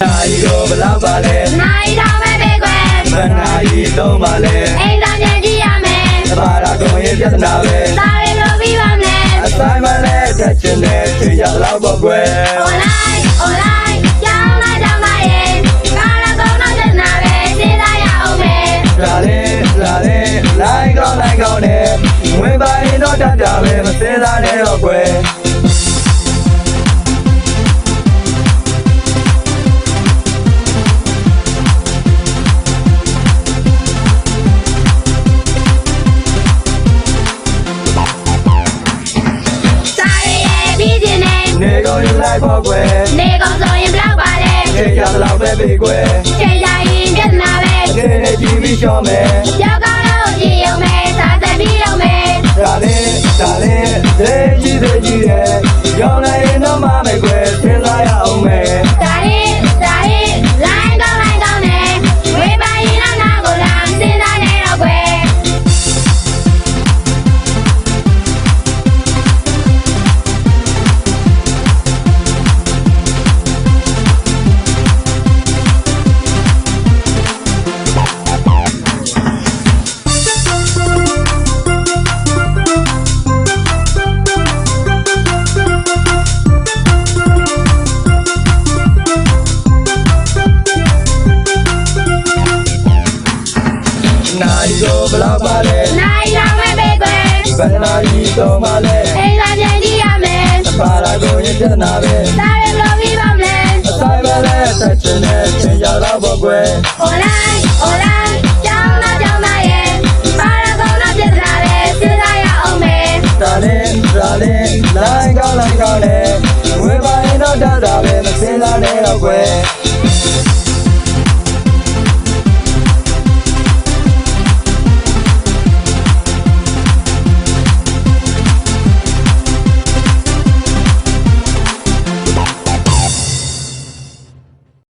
ကိုဘလောက်ပါလဲနိုင်တော့မဲ့ပေကွယ်မနာကြီးသုံးပါလဲအိမ်သာပြန်ကြည့်ရမယ်တပါလာကုန်ရဲ့ပြဿနာပဲဒါတွေလိုပြီးပါမလဲအဆိုင်မလဲတက်ချင်တဲ့ချွေရလောက်ပေါ့ကွယ် online online ကြောင်းလာကြောင်းလာရဲ့ကာလာကောင်းတော့တဲ့နာပဲစဉ်းစားရအောင်မယ်ဒါလေးဒါလေးလိုက်ကောင်းလိုက်ကောင်းနဲ့ဝင်ပါရင်တော့တတ်တာပဲမစဲစားနဲ့တော့ကွယ် နေကုန်ယူလိုက်ပေါ့ကွယ်နေကောင်ဆိုရင်ဘလောက်ပါလဲနေရတော့ပဲပြီကွယ်ချိန်ကြရင်ပြဿနာပဲနေနေကြည့်ပြီးရှော့မယ်ကြောက်ကောင်းလို့ကြည့်ရုံပဲစာသက်ပြီးတော့မယ်ဒါလေးဒါလေးသေကြီးသေကြီးရဲ့ရောင်းလိုက် နိုင်ကိုဘလောက်ပါလဲနိုင်တော့မဲ့ပေကွယ်ဘယ်နာကြီးတော့ပါလဲအိမ်သာပြန်ကြည့်ရမယ်ပါလာကုန်ရဲ့ပြဿနာပဲဒါတွေလိုပြီးပါမလဲအဆိုင်မလဲတက်ချင်တဲ့ချွေရလောက်ပေါ့ကွယ် online online ကြောင်းလာကြောင်းလာရဲ့ပါရကောင်တော့ပြဿနာပဲစဉ်းစားရအောင်မယ်ဒါလေးဒါလေးလိုက်ကောင်းလိုက်ကောင်းနဲ့ဝင်ပါရင်တော့တတ်တာပဲမစဲစားနဲ့တော့ကွယ်